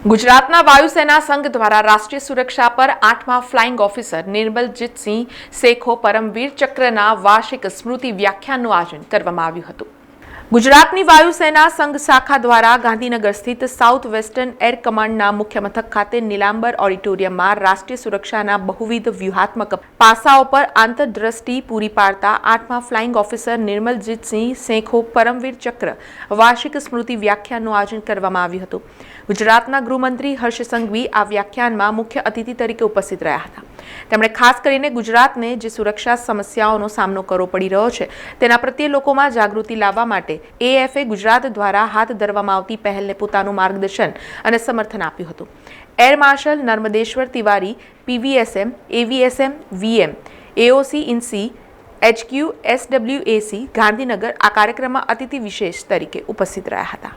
ગુજરાતના વાયુસેના સંઘ દ્વારા રાષ્ટ્રીય સુરક્ષા પર આઠમા ફ્લાઇંગ ઓફિસર નિર્મલજીતસિંહ શેખો પરમવીર ચક્રના વાર્ષિક સ્મૃતિ વ્યાખ્યાનનું આયોજન કરવામાં આવ્યું હતું. ગુજરાતની વાયુસેના સંઘ શાખા દ્વારા ગાંધીનગર સ્થિત સાઉથ વેસ્ટર્ન એર કમાન્ડના મુખ્ય મથક ખાતે નીલાંબર ઓડિટોરિયમમાં રાષ્ટ્રીય સુરક્ષાના બહુવિધ વ્યૂહાત્મક પાસાઓ પર આંતરદ્રષ્ટિ પૂરી પાડતા આઠમા ફ્લાઇંગ ઓફિસર નિર્મલજીતસિંહ શેખો પરમવીર ચક્ર વાર્ષિક સ્મૃતિ વ્યાખ્યાનનું આયોજન કરવામાં આવ્યું હતું. ગુજરાતના ગૃહમંત્રી હર્ષ સંઘવી આ વ્યાખ્યાનમાં મુખ્ય અતિથિ તરીકે ઉપસ્થિત રહ્યા હતા. તેમણે ખાસ કરીને ગુજરાતને જે સુરક્ષા સમસ્યાઓનો સામનો કરવો પડી રહ્યો છે, તેના પ્રત્યે લોકોમાં જાગૃતિ લાવવા માટે એએફએ ગુજરાત દ્વારા હાથ ધરવામાં આવતી પહેલને પોતાનું માર્ગદર્શન અને સમર્થન આપ્યું હતું. Air marshal Narmadeshwar Tiwari PVSM AVSM VM AOC in C HQ SWAC Gandhinagar આ કાર્યક્રમમાં અતિથિ વિશેષ તરીકે ઉપસ્થિત રહ્યા હતા.